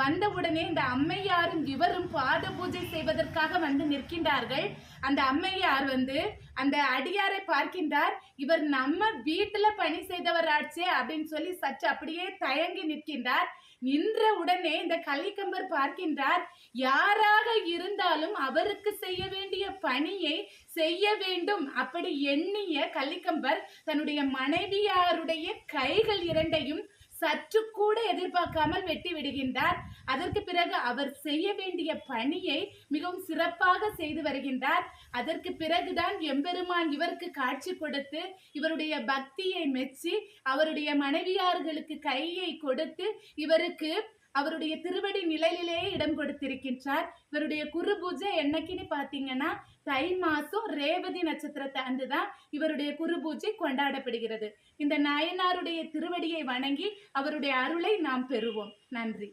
வந்தவுடனே இந்த அம்மையாரும் இவரும் பாத பூஜை செய்வதற்காக வந்து நிற்கின்றார்கள். அந்த அம்மையார் வந்து அந்த அடியாரை பார்க்கின்றார். இவர் நம்ம வீட்டுல பணி செய்தவராச்சே அப்படின்னு சொல்லி சற்று அப்படியே தயங்கி நிற்கின்றார். நின்ற உடனே இந்த கலிக்கம்பர் பார்க்கின்றார். யாராக இருந்தாலும் அவருக்கு செய்ய வேண்டிய பணியை செய்ய வேண்டும் அப்படி எண்ணிய கலிக்கம்பர் தன்னுடைய மனைவியாருடைய கைகள் இரண்டையும் சற்று கூட எதிர்பார்க்காமல் வெட்டி விடுகின்றார். அதற்கு பிறகு அவர் செய்ய வேண்டிய பணியை மிகவும் சிறப்பாக செய்து வருகின்றார். அதற்கு பிறகுதான் எம்பெருமான் இவருக்கு காட்சி கொடுத்து இவருடைய பக்தியை மெச்சி அவருடைய மனைவியார்களுக்கு கையை கொடுத்து இவருக்கு அவருடைய திருவடி நிழலிலேயே இடம் கொடுத்திருக்கின்றார். இவருடைய குரு பூஜை என்னைக்குன்னு பார்த்தீங்கன்னா தை மாசம் ரேவதி நட்சத்திரத்தை அன்று தான் இவருடைய குரு பூஜை கொண்டாடப்படுகிறது. இந்த நாயனாருடைய திருவடியை வணங்கி அவருடைய அருளை நாம் பெறுவோம். நன்றி.